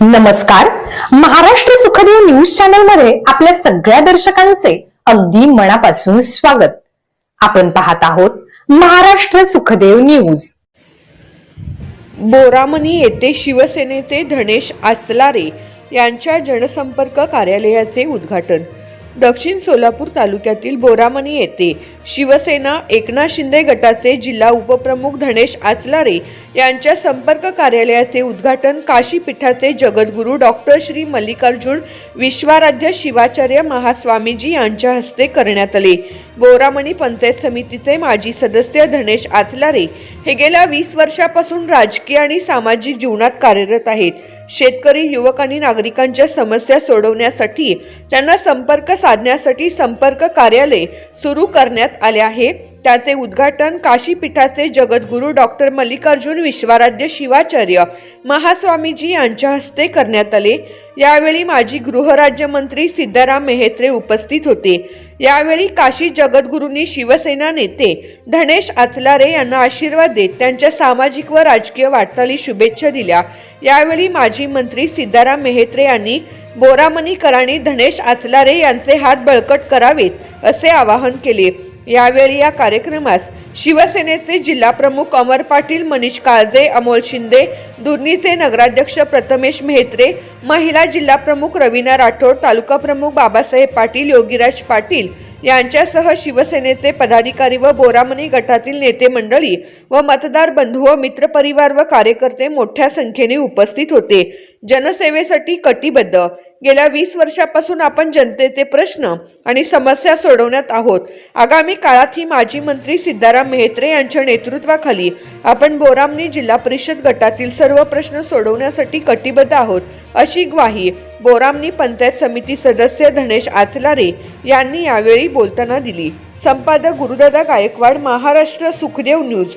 नमस्कार. महाराष्ट्र सुखदेव न्यूज चॅनलमध्ये आपल्या सगळ्या दर्शकांचे अगदी मनापासून स्वागत. आपण पाहत आहोत महाराष्ट्र सुखदेव न्यूज. बोरामणी येथे शिवसेनेचे धनेश आचलारे यांच्या जनसंपर्क कार्यालयाचे उद्घाटन. दक्षिण सोलापूर तालुक्यातील बोरामणी येथे शिवसेना एकनाथ शिंदे गटाचे जिल्हा उपप्रमुख धनेश आचलारे यांच्या संपर्क कार्यालयाचे उद्घाटन काशीपीठाचे जगद्गुरू डॉक्टर श्री मल्लिकार्जुन विश्वाराध्य शिवाचार्य महास्वामीजी यांच्या हस्ते करण्यात आले. गोरामणी पंचायत समितीचे माजी सदस्य धनेश आचलारे हे गेल्या वीस वर्षापासून राजकीय आणि सामाजिक जीवनात कार्यरत आहेत. शेतकरी युवक आणि नागरिकांच्या समस्या सोडवण्यासाठी त्यांना संपर्क साधण्यासाठी संपर्क कार्यालय सुरू करण्यात आले आहे. त्याचे उद्घाटन काशीपीठाचे जगद्गुरू डॉक्टर मल्लिकार्जुन विश्वाराध्य शिवाचार्य महास्वामीजी यांच्या हस्ते करण्यात आले. यावेळी माजी गृहराज्यमंत्री सिद्धाराम मेहेत्रे उपस्थित होते. यावेळी काशी जगद्गुरूंनी शिवसेना नेते धनेश आचलारे यांना आशीर्वाद देत त्यांच्या सामाजिक व राजकीय वाटचाली शुभेच्छा दिल्या. यावेळी माजी मंत्री सिद्धाराम मेहेत्रे यांनी बोरामणीकरांनी धनेश आचलारे यांचे हात बळकट करावेत असे आवाहन केले. यावेळी या कार्यक्रमास शिवसेनेचे जिल्हाप्रमुख अमर पाटील मनीष काळजे अमोल शिंदे दुर्नीचे नगराध्यक्ष प्रथमेश मेहत्रे महिला जिल्हाप्रमुख रवीना राठोड तालुका प्रमुख बाबासाहेब पाटील योगीराज पाटील यांच्यासह शिवसेनेचे पदाधिकारी व बोरामणी गटातील नेते मंडळी व मतदार बंधू व मित्रपरिवार व कार्यकर्ते मोठ्या संख्येने उपस्थित होते. जनसेवेसाठी कटिबद्ध गेल्या वीस वर्षापासून आपण जनतेचे प्रश्न आणि समस्या सोडवण्यात आहोत. आगामी काळात ही माजी मंत्री सिद्धाराम मेहत्रे यांच्या नेतृत्वाखाली आपण बोरामनी जिल्हा परिषद गटातील सर्व प्रश्न सोडवण्यासाठी कटिबद्ध आहोत अशी ग्वाही बोरामनी पंचायत समिती सदस्य धनेश आचलारे यांनी यावेळी बोलताना दिली. संपादक गुरुदादा गायकवाड महाराष्ट्र सुखदेव न्यूज.